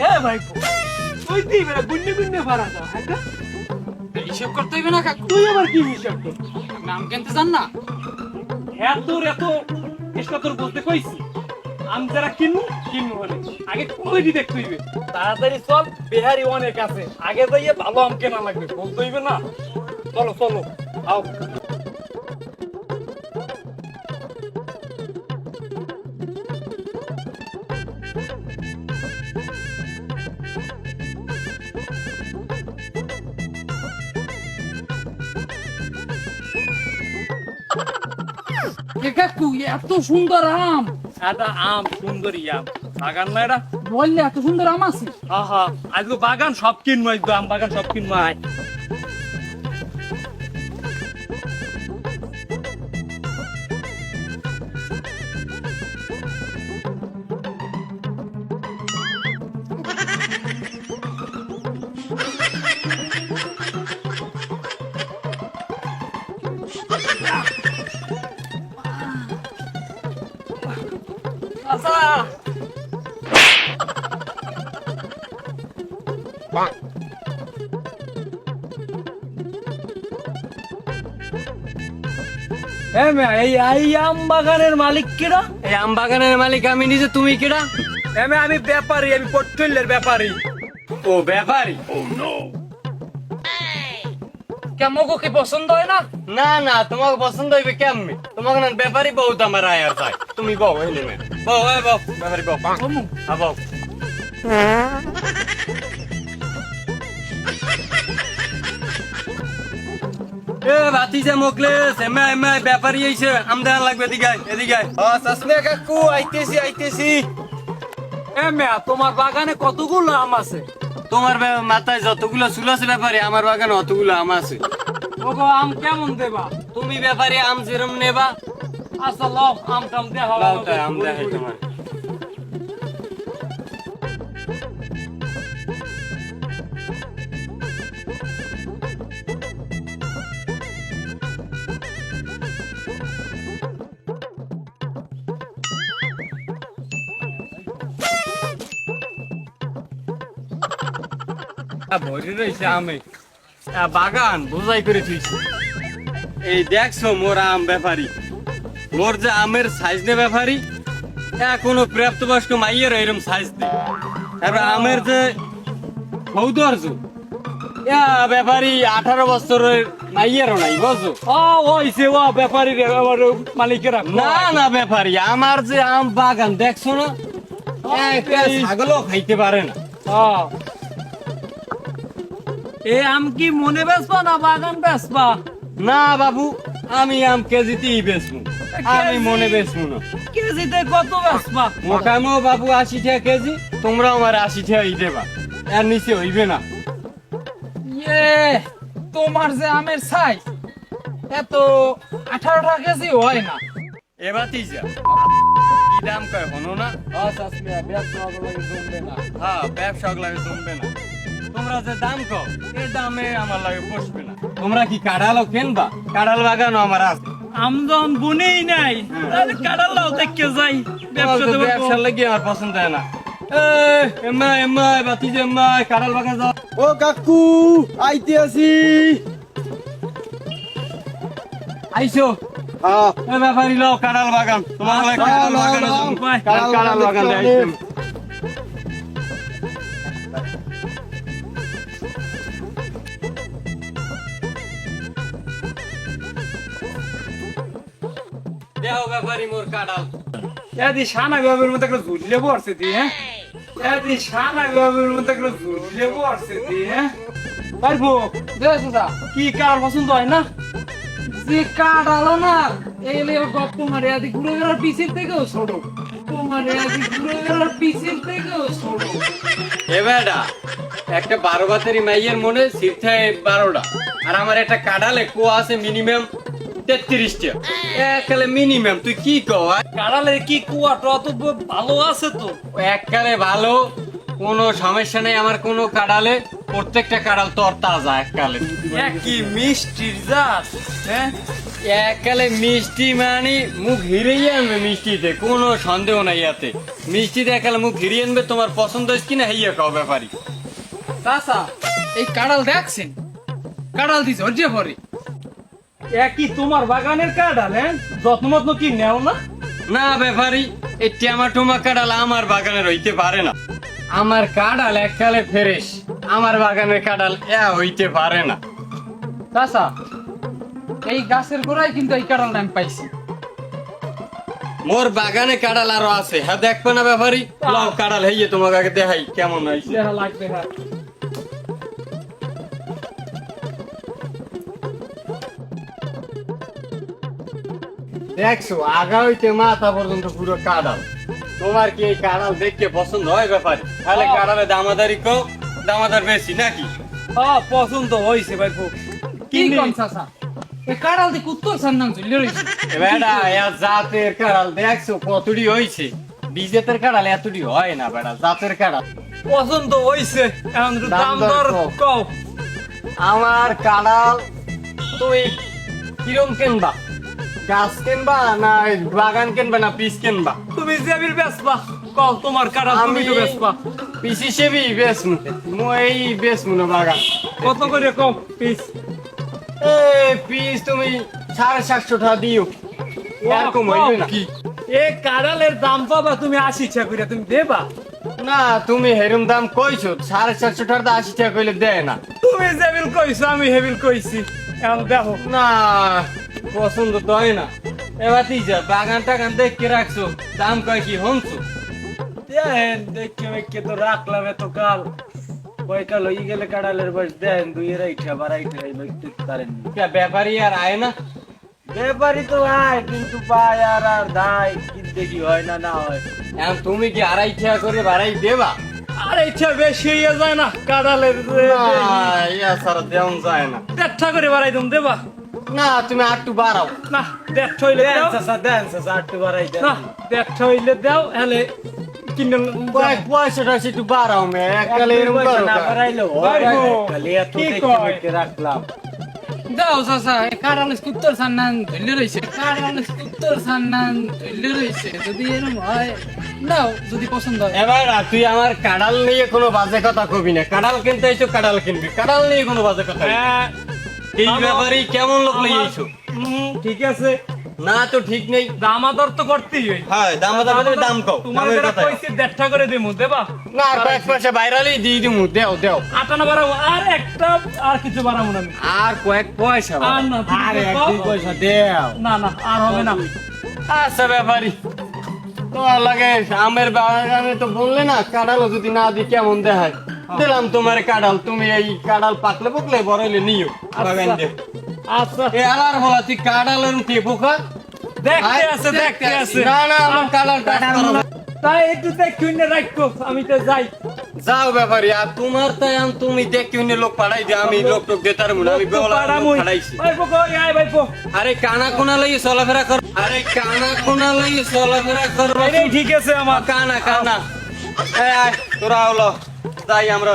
হ্যাঁ ভাই তুই ভাড়া দাও হ্যাঁ গা? করতে হইবে না কাকু। তুই আবার কি হিসাব করছিস? আপনি আম চান না? হ্যাঁ তোর এত চেষ্টা তোর বলতে কইছি। আমি যারা কিনবো কিনবো বলে। আগে কোয়ালিটি দেখতে হইবে। তাড়াতাড়ি চল বিহারি অনেক আছে। আগে যাইয়ে ভালো আম কেনা লাগবে বলতে হইবে না। চলো চলো আও। কাকু এত সুন্দর আম। এটা আম সুন্দরী আম। বাগান না এটা? বললে এত সুন্দর আম আছে। হা হা আজকে বাগান সব কিনবো আজকে আম বাগান সব কিনবো এই এই আম বাগানের মালিক কিরা এই আম বাগানের মালিক আমি নিজে তুমি কিরা হ্যাঁ আমি ব্যাপারী আমি ব্যাপারী। ও ব্যাপারী? কেমন কি পছন্দ হয় না? না না তোমাকে পছন্দ হইবে কেমনি? তোমাকে না ব্যাপারী বহুত আমার আয়ার চাই তুমি বউ এই বউ এই বউ ব্যাপারী বউ। হ্যাঁ বউ। এ ভাতিজা মোকলেস এমে এমে ব্যাপারী আইছে আমদান লাগবে এদিকে এদিকে। ও সসমে কাকু আইতেছি আইতেছি। হ্যাঁ মেয়া, তোমার বাগানে কতগুলো আম আছে? তোমার মাথায় যতগুলো চুল আছে ব্যাপারে আমার বাগানে অতগুলো আম আছে। ওগো আম কেমন দেবা? তুমি ব্যাপারে আম যেরম নেবা। আচ্ছা লও আম টাম দেওয়া তাই আম দেখাই তোমার আমে বাগান বোঝাই করে থুইছি। এই দেখছ মোর আম ব্যাপারী। মোর যে আমের সাইজ নে ব্যাপারী এখনও প্রাপ্তবয়স্ক মাইয়ের এরম সাইজ নেই। এবার আমের যে সৌন্দর্য ইয়া ব্যাপারী আঠারো বছরের মাইয়েরও নাই বুঝছ? ও ওইছে ও ব্যাপারী রে আমার না না ব্যাপারী আমার যে আম বাগান দেখছ না? ছাগলও খাইতে পারে না। এ আম কি মনে বেসবা না বাগান বেসবা না বাবু আমি আম কেজিতেই বেচবো। আমি মনে বেচবো না। কেজিতে কত বেসবা মোকামো বাবু আশি টাকা কেজি তোমরা আমার আশি টাকা ই দেবা। এর নিচে হইবে না। ইয়ে তোমার যে আমের সাইজ এত আঠারো টাকা কেজি হয় না। এবার যা কি দাম কয় হনো না? হ্যাঁ ব্যবসা লাগে জমবে না। তোমরা যে দাম কও এই দামে আমার লাগে বসবে না। তোমরা কি কাঁড়ালও কিনবা? কাঁড়াল বাগানও আমার আছে। আমজন বুনেই নাই তাহলে কাটালাও দেখকে যাই ব্যবসা ব্যবসার লাগি আমার পছন্দ হয় না। এ, এম্মা এম্মা বাতিজা এম্মা কাঁড়াল বাগান যাও ও কাকু আইতে আছি আইসো। হ্যাঁ। এ ব্যাপারি লও কাঁড়াল বাগান। তোমার লাগে কাঁড়াল বাগান কাঁড়াল বাগান মোর কাঁড়াল। এদি গবের ঝুললে পড়ছে দি হ্যাঁ? এদি গবের ঝুললে পড়ছে দি হ্যাঁ? পারব দেখো কি কার পছন্দ হয় না? যে কাঠ আলো না মারে আদি ঘুরে গেলার পিছের থেকেও ছোট। মারে আদি ঘুরে গেলার পিছের থেকেও ছোট। এ বেটা একটা বারো বাতেরি মাইয়ের মনে সিরথে বারোটা। আর আমার একটা কাঁড়ালে কুয়া আছে মিনিমাম তেত্রিশটা। এককালে মিনিমাম তুই কি আর? কাড়ালের কি কুয়াটা? অত ভালো আছে তো? এককালে ভালো, কোনো সমস্যা নেই আমার কোনো কাঁড়ালে প্রত্যেকটা কাঁড়াল তোর তাজা এককালে। এক কি মিষ্টির জাত হ্যাঁ? একালে মিষ্টি মানে মুখ হিরেই আনবে মিষ্টিতে, কোনো সন্দেহ নাই ইয়াতে। মিষ্টিতে একালে মুখ হিরিয়ে আনবে, তোমার পছন্দ হয়েছে কিনা হইয়া কাও ব্যাপারী। চাচা এই কাঁড়াল দেখছেন? কাঁড়াল দিছে হজ্জে পরে একই তোমার বাগানের কাঁঠাল হ্যাঁ? যত্ন মত্ন কি নেও না? না ব্যাপারী এই ট্যামাটোমা কাঁঠাল আমার বাগানে রইতে পারে না। আমার কাঁঠাল এককালে ফ্রেশ আমার বাগানের কাঁঠাল এ হইতে পারে না। চাচা এই গাছের গোড়ায় কিন্তু এই কাঁড়ালটা আমি পাইছি। মোর বাগানে কাঁঠাল আরও আছে। হ্যাঁ দেখবে না ব্যাপারী লাও কাঁঠাল হইয়ে তোমাকে আগে দেখাই কেমন হয়েছে। দেখা লাগবে হ্যাঁ। দেখছ আগা হইতে মাথা পর্যন্ত পুরো কাঁঠাল তোমার কি এই কাঁঠাল দেখতে পছন্দ হয় ব্যাপারে? তাহলে হ্যাঁ। দামাদারি কো দামাদার বেশি নাকি? হ্যাঁ পছন্দ হয়েছে ভাই কি কোন চাচা? এই কাঁড়াল দিয়ে কুত্তর সান্নাম চলে রয়েছে বেড়া এ জাতের কাঁঠাল দেখছ কতটি হইছে? বিজেতের কাঁঠাল এতটি হয় না বেড়া জাতের কাঁঠাল পছন্দ হয়েছে এখন দাম দর কও। আমার কাঁঠাল তুই কিরম কেনবা? গাছ কেনবা না বাগান কেনবা না পিস কেনবা? তুমি জেবির কও তোমার তুমি তো পিস হিসেবেই মই বেশ মনে বাগান। কত করে কও পিস? এ পিস তুমি সাড়ে সাতশো টাকা দিও। এরকম হইবে না। কি? এ কাঁঠালের দাম পাবা তুমি আশি ইচ্ছা করে তুমি দেবা? না তুমি হেরম দাম কইছো সাড়ে চারশো টাকা আশি টাকা কইলে দেয় না। তুমি জেবিল কইছো আমি হেবিল কইছি। এখন দেখো। না পছন্দ তো হয় না। এবার তুই যা বাগান টাগান দেখে রাখছো দাম কয় কি হমছো দেন দেখে মেখে তো রাখলাম এত কাল কয়টা লই গেলে দেন দুই রাইঠা লইতে পারেন। কে ব্যাপারী আর আয় না। ব্যাপারই তো আয় কিন্তু পায় আর আর দায় কি দেখি হয় না না হয়। এখন তুমি কি আড়াই টাকা করে বাড়াই দেবা? আর ইচ্ছা বেশি হইয়া যায় না কাঁঠালের না ইয়া সারা দেওয়া যায় না। দেড়টা করে বাড়াই দম দেবা। না তুমি আটটু বাড়াও। না দেড়টা হইলে দাও। দেন চাচা একটু বাড়াই দেন। না দেড়টা হইলে দাও হেলে পয়সাটা একটু বাড়াও মে এককালে এরকম না কা? বাড়াইলো বাড়াইবো। এত কি দেখে কয়? মেখে রাখলাম। দাও চাচা এই কাঁড়াল সান্নান ধরে রয়েছে কাঁড়াল কুত্তর সান্নান ধরে রয়েছে যদি এরকম হয় দাও যদি পছন্দ হয়। এবার তুই আমার কাঁড়াল নিয়ে কোনো বাজে কথা কবি না। কাঁড়াল কিনতে এসো কাঁড়াল কিনবি। কাঁড়াল নিয়ে কোনো বাজে কথা হ্যাঁ এই ব্যাপারে কেমন লোক লইয়েছো হুম, ঠিক আছে। না তো ঠিক নেই। দাম আদর তো করতেই হয়। হ্যাঁ দাম দাম দাম কও। তোমার যারা কইছে করে দিমু দেবা? না আর পয়সা দিমু দেও দেও। আটানা বাড়াবো আর একটা আর কিছু বাড়াবো না আর কয়েক পয়সা আর না, আর এক দুই পয়সা দেও। না না আর হবে না। আচ্ছা ব্যাপারি। তোমার লাগে আমের বাগানে তো বললে না কাঁঠালও যদি না দিই কেমন দেখায়? দিলাম তোমার কাঁঠাল তুমি এই কাঁঠাল পাকলে পুকলে বড় হইলে নিও। বাগান দিয়ে আচ্ছা। এ আলার হলা তুই কাঁঠাল এরম কে পোকা? দেখতে আছে দেখতে আছে। না না আমার তাই একটু দেখুন রাখো আমি তো যাই। যাও ব্যাপারি আর তোমার তাই আম তুমি দেখি উনি লোক পাঠাই দিয়ে আমি লোক টোক দিয়ে তার মুনা আমি বেওলা কই আয় ভাইপো আরে কানা কোনা লই চলাফেরা কর আরে কানা কোনা লই চলাফেরা কর। ঠিক আছে আমার। কানা কানা। এই আয় তোরা হলো যাই আমরা